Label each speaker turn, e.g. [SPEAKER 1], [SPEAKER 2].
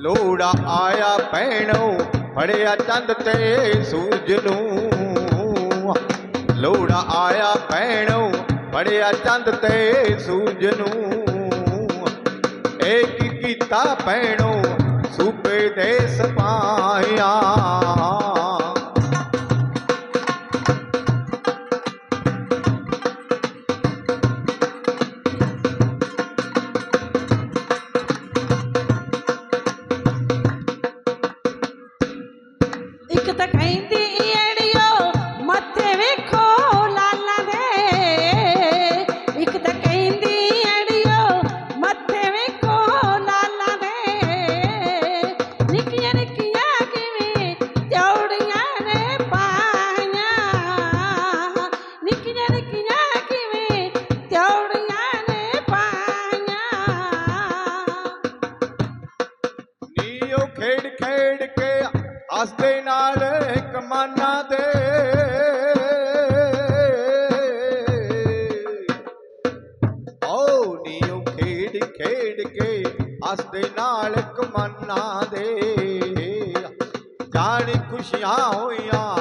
[SPEAKER 1] ਲੋੜਾ ਆਇਆ ਭੈਣੋ ਫੜਿਆ ਚੰਦ ਤੇ ਸੂਰਜ ਨੂੰ। ਲੋੜਾ ਆਇਆ ਭੈਣੋ ਫੜਿਆ ਚੰਦ ਤੇ ਸੂਰਜ ਨੂੰ। ਏ ਕੀਤਾ ਭੈਣੋ ਸੂਬੇ ਦੇ ਸਪਾਇਆ
[SPEAKER 2] ਕਹਿੰਦੀ ਏੜਿਓ, ਮੱਥੇ ਵੇਖੋ ਲਾਲਾ ਦੇ। ਇੱਕ ਤਾਂ ਕਹਿੰਦੀ ਏੜਿਓ, ਮੱਥੇ ਵੇਖੋ ਲਾਲਾ ਦੇ। ਨਿੱਕੀਆਂ ਨਿੱਕੀਆਂ ਕਿਵੇਂ ਚੌੜੀਆਂ ਨੇ ਪਾਈਆਂ। ਨਿੱਕੀਆਂ ਨਿੱਕੀਆਂ ਕਿਵੇਂ ਚੌੜੀਆਂ ਨੇ ਪਾਈਆਂ।
[SPEAKER 1] ਨੀਓ ਖੇਡ ਖੇਡ ਕੇ ਹੱਸਦੇ ਨਾਲ ਕਮਾਨਾ ਦੇ। ਓ ਨੀਓ ਖੇਡ ਖੇਡ ਕੇ ਹੱਸਦੇ ਨਾਲ ਕਮਾਨਾ ਦੇ। ਜਾਣੀ ਖੁਸ਼ੀਆਂ ਹੋਈਆਂ